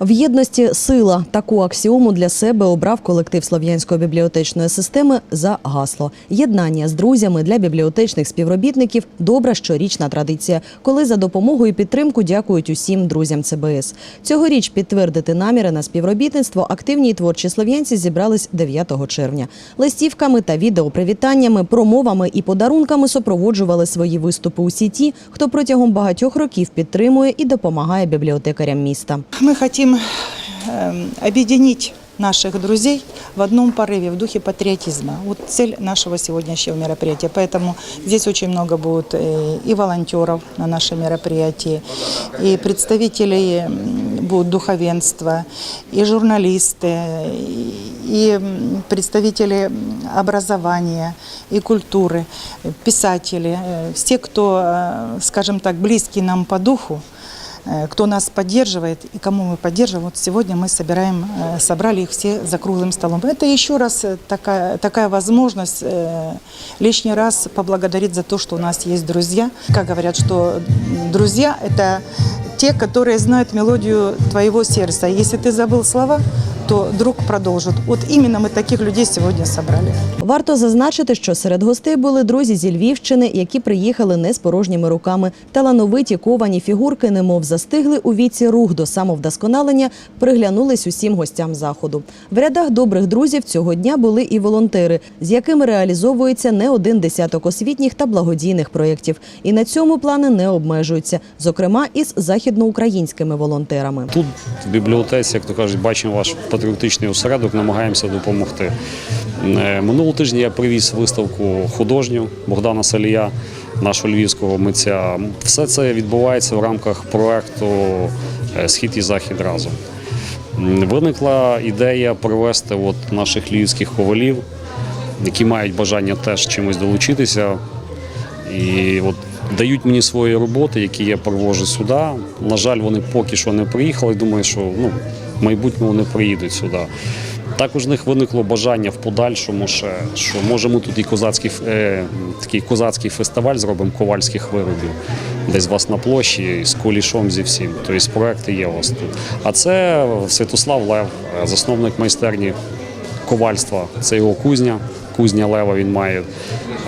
В єдності сила таку аксіому для себе обрав колектив слов'янської бібліотечної системи за гасло. Єднання з друзями для бібліотечних співробітників добра щорічна традиція, коли за допомогу і підтримку дякують усім друзям ЦБС. Цьогоріч підтвердити наміри на співробітництво активні і творчі слов'янці зібрались 9 червня. Листівками та відеопривітаннями, промовами і подарунками супроводжували свої виступи усі ті, хто протягом багатьох років підтримує і допомагає бібліотекарям міста. Ми Мы хотим эм, объединить наших друзей в одном порыве, в духе патриотизма. Вот цель нашего сегодняшнего мероприятия. Поэтому здесь очень много будет э, и волонтеров на нашем мероприятии, и представителей будут духовенства, и журналисты, и- представители образования и культуры, писатели, э, все, кто, э, скажем так, близкий нам по духу, кто нас поддерживает и кому мы поддерживаем. Вот сегодня мы собираем, э, собрали их все за круглым столом. Это еще раз э, такая, такая возможность э, лишний раз поблагодарить за то, что у нас есть друзья. Как говорят, что друзья – это те, которые знают мелодию твоего сердца. Если ты забыл слова, то друг продолжит. Вот именно мы таких людей сегодня собрали. Варто зазначити, що серед гостей були друзі зі Львівщини, які приїхали не з порожніми руками. Талановиті ковані фігурки, немов застигли у віці рух до самовдосконалення, приглянулись усім гостям заходу. В рядах добрих друзів цього дня були і волонтери, з якими реалізовується не один десяток освітніх та благодійних проєктів. І на цьому плани не обмежуються, зокрема із західноукраїнськими волонтерами. Тут в бібліотеці, як то кажуть, бачимо ваш патріотичний осередок, намагаємося допомогти. Е, Минулого тижня я привіз виставку художню Богдана Салія, нашого львівського митця. Все це відбувається в рамках проекту е, Схід і захід разом. Виникла ідея привезти от наших львівських ковалів, які мають бажання теж чимось долучитися. І от дають мені свої роботи, які я привожу сюди. На жаль, вони поки що не приїхали. Думаю, що ну, майбутньому вони приїдуть сюди. Також в них виникло бажання в подальшому ще, що може ми тут і козацький, е, такий козацький фестиваль зробимо ковальських виробів. Десь у вас на площі з колішом зі всім. Тобто проекти є у вас тут. А це Святослав Лев, засновник майстерні ковальства. Це його кузня. Кузня Лева він має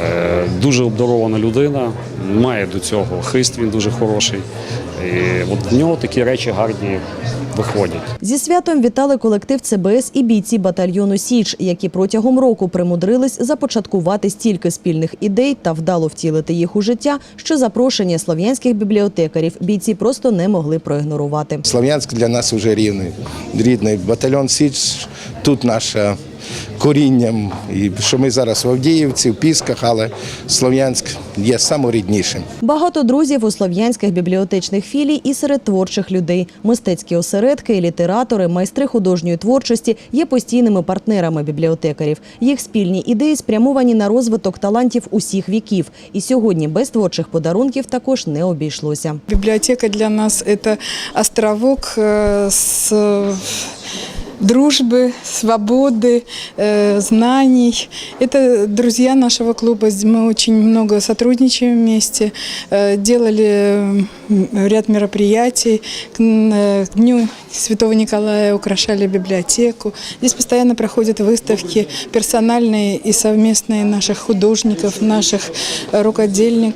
е, дуже обдарована людина, має до цього хист, він дуже хороший. І от в нього такі речі гарні виходять. Зі святом вітали колектив ЦБС і бійці батальйону Січ, які протягом року примудрились започаткувати стільки спільних ідей та вдало втілити їх у життя, що запрошення слов'янських бібліотекарів бійці просто не могли проігнорувати. Слов'янськ для нас вже рівний, рідний. Батальйон Січ тут наше корінням. І що ми зараз в Авдіївці, в Пісках, але Слов'янськ є саморіднішим. Багато друзів у слов'янських бібліотечних філій і серед творчих людей. Мистецькі осередки, літератори, майстри художньої творчості є постійними партнерами бібліотекарів. Їх спільні ідеї спрямовані на розвиток талантів усіх віків. І сьогодні без творчих подарунків також не обійшлося. Библиотека для нас это островок э, с э, дружбы, свободы, э, знаний. Это друзья нашего клуба. Мы очень много сотрудничаем вместе, э, делали м, ряд мероприятий. К н- э, к Дню Святого Николая украшали библиотеку. Здесь постоянно проходят выставки персональные и совместные наших художников, наших э, рукодельниц.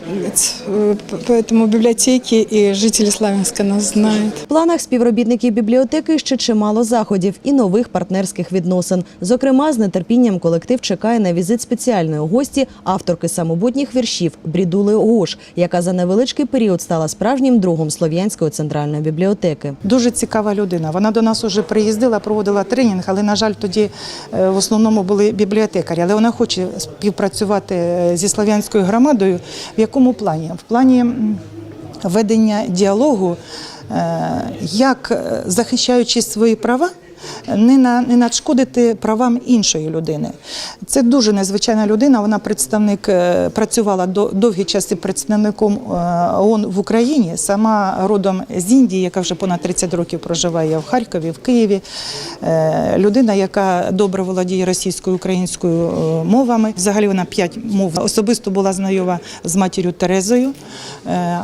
Э, п- Поэтому библиотеки и жители Славянска нас знают. В планах співробітників бібліотеки ще чимало заходів і нових партнерських відносин. Зокрема, з нетерпінням колектив чекає на візит спеціальної гості, авторки самобутніх віршів Брідули Гош, яка за невеличкий період стала справжнім другом Слов'янської центральної бібліотеки. Дуже цікава людина. Вона до нас вже приїздила, проводила тренінг, але, на жаль, тоді е, в основному були бібліотекарі. Але вона хоче співпрацювати е, зі слов'янською громадою. В якому плані? В плані ведення діалогу, е, як захищаючи свої права, не, на, не надшкодити правам іншої людини. Це дуже незвичайна людина. Вона представник е, працювала до довгі часи представником е, ООН в Україні, сама родом з Індії, яка вже понад 30 років проживає в Харкові, в Києві. Е, Людина, яка добре володіє російською українською мовами. Взагалі вона п'ять мов особисто була знайома з матір'ю Терезою,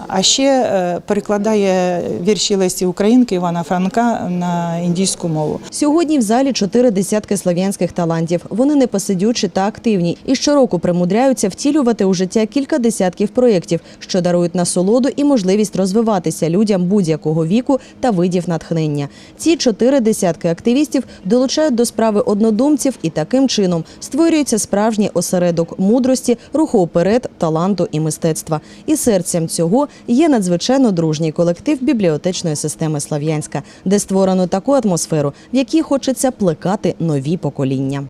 а ще перекладає вірші Лесі Українки Івана Франка на індійську мову. Сьогодні в залі чотири десятки слов'янських талантів. Вони непосидючі та активні і щороку примудряються втілювати у життя кілька десятків проєктів, що дарують насолоду і можливість розвиватися людям будь-якого віку та видів натхнення. Ці чотири десятки активістів долучають до справи однодумців і таким чином створюється справжній осередок мудрості, руху вперед, таланту і мистецтва. І серцем цього є надзвичайно дружній колектив бібліотечної системи Слав'янська, де створено таку атмосферу, в якій хочеться плекати нові покоління.